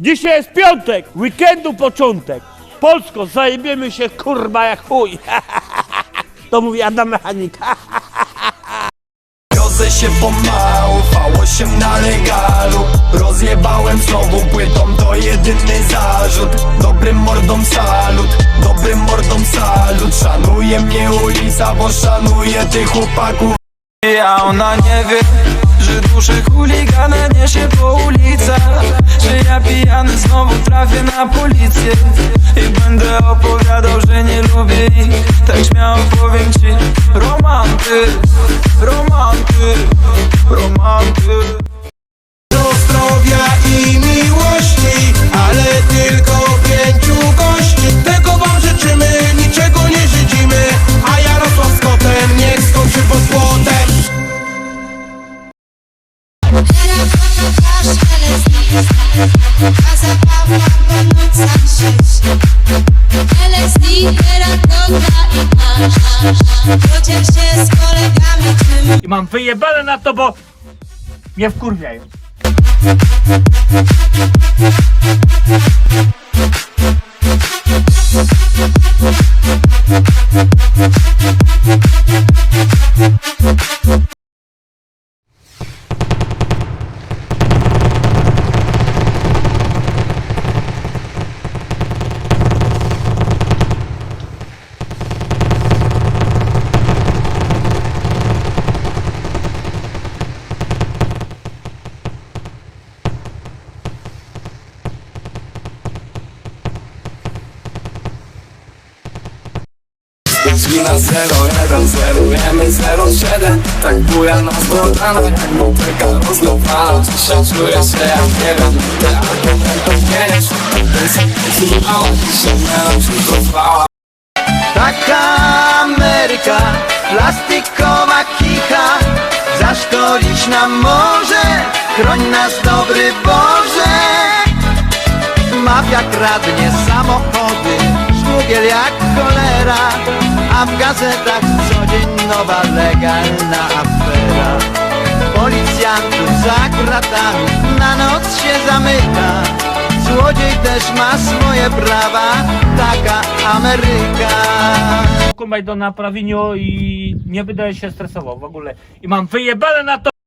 Dzisiaj jest piątek, weekendu początek. Polsko, zajebiemy się kurwa jak chuj. To mówi Adam Mechanik. Wiozę się pomału, V8 na legalu Rozjebałem znowu płytą, to jedyny zarzut Dobrym mordom salut, dobrym mordom salut Szanuje mnie ulica, bo szanuje tych chłopaków A ona nie wie, że duszę chuligana niesie po ulicach Że ja znowu trafię na policję I będę opowiadał, że nie lubię ich Tak śmiało powiem ci Romantyk, i mam wyjebane na to, bo mnie wkurwiają. Zgina 0-1, zerujemy 0-7 Tak buja nas Bogdana, jak motylka rozlowana Dzisiaj czuję się jak nie wiem, argumentów nie jest. Słuchała, dzisiaj miałem przygotowała. Taka Ameryka, plastikowa kicha. Zaszkodzić nam może, chroń nas dobry Boże. Mafia kradnie samochody, szmugiel jak cholera W gazetach co dzień nowa legalna afera. Policjantów za kratami na noc się zamyka. Złodziej też ma swoje prawa, taka Ameryka. Kumbaj do naprawieniu i nie wydaje się stresował w ogóle. I mam wyjebane na to,